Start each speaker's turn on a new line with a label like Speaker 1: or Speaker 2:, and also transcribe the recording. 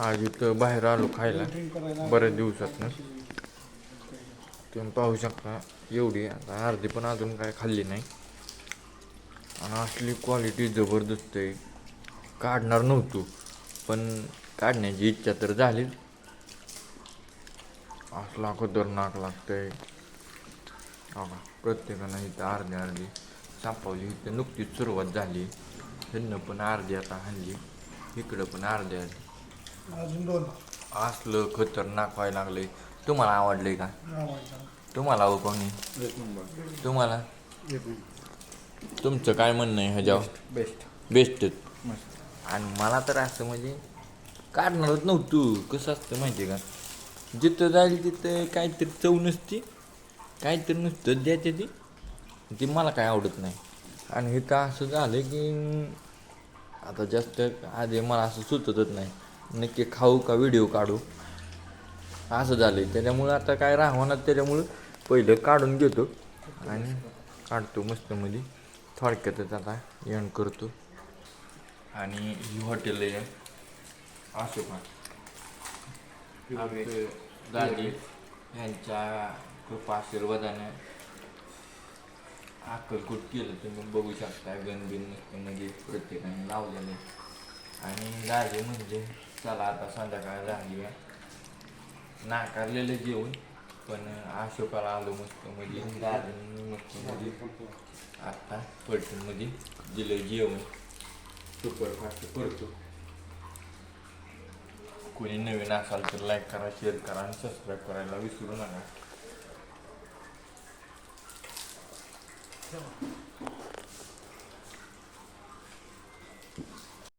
Speaker 1: आज इथं बाहेर आलो खायला बऱ्याच दिवसातनं. तुम्ही पाहू शकता एवढी आता अर्धी पण अजून काय खाल्ली नाही. आणि असली क्वालिटी जबरदस्त आहे. काढणार नव्हतो पण काढण्याची इच्छा तर झालीच असला खतरनाक लागतंय. बघा प्रत्येकानं इथं अर्धी अर्धी सापवली. इथं नुकतीच सुरुवात झाली. ह्यांना पण अर्धी आता हल्ली इकडं पण अर्धी अर्धी.
Speaker 2: अजून दोन.
Speaker 1: असलं खतरनाक व्हायला लागलंय. तुम्हाला आवडलंय का? तुम्हाला हवं कोणी? तुम्हाला? तुमचं काय म्हणणं आहे ह्याच्यावर?
Speaker 3: बेस्ट
Speaker 1: बेस्टच आणि मला तर असं म्हणजे काढणारच नव्हतं. कसं असतं माहिती आहे का? जिथं जाईल तिथं काहीतरी चव नसती. काहीतरी नुसतं द्यायचं ती. ती मला काय आवडत नाही. आणि इथं असं झालं की आता जास्त आधी मला असं सुचतच नाही. नक्की खाऊ का व्हिडिओ काढू? असं झालं त्याच्यामुळं आता काय राहणार त्याच्यामुळं पहिलं काढून घेतो आणि काढतो मस्त मध्ये थोडक्यातच आता एंड करतो. आणि ही हॉटेल आहे. असो पण. दादी यांच्या कृपा आशीर्वादाने अक्कलकोट केलं. तुम्ही बघू शकता गणबिन म्हणजे प्रत्येकाने लावलेले. आणि दादी म्हणजे चला आता संध्याकाळ झाली आहे नाकारलेलं जेवण पण अशोकाला आलो मस्त म्हणजे. मस्त म्हणजे आता पलटणमध्ये दिलं जेवण. सुपरफास्ट करतो. कोणी नवीन असाल तर लाईक करा शेअर करा आणि सबस्क्राईब करायला विसरू नका.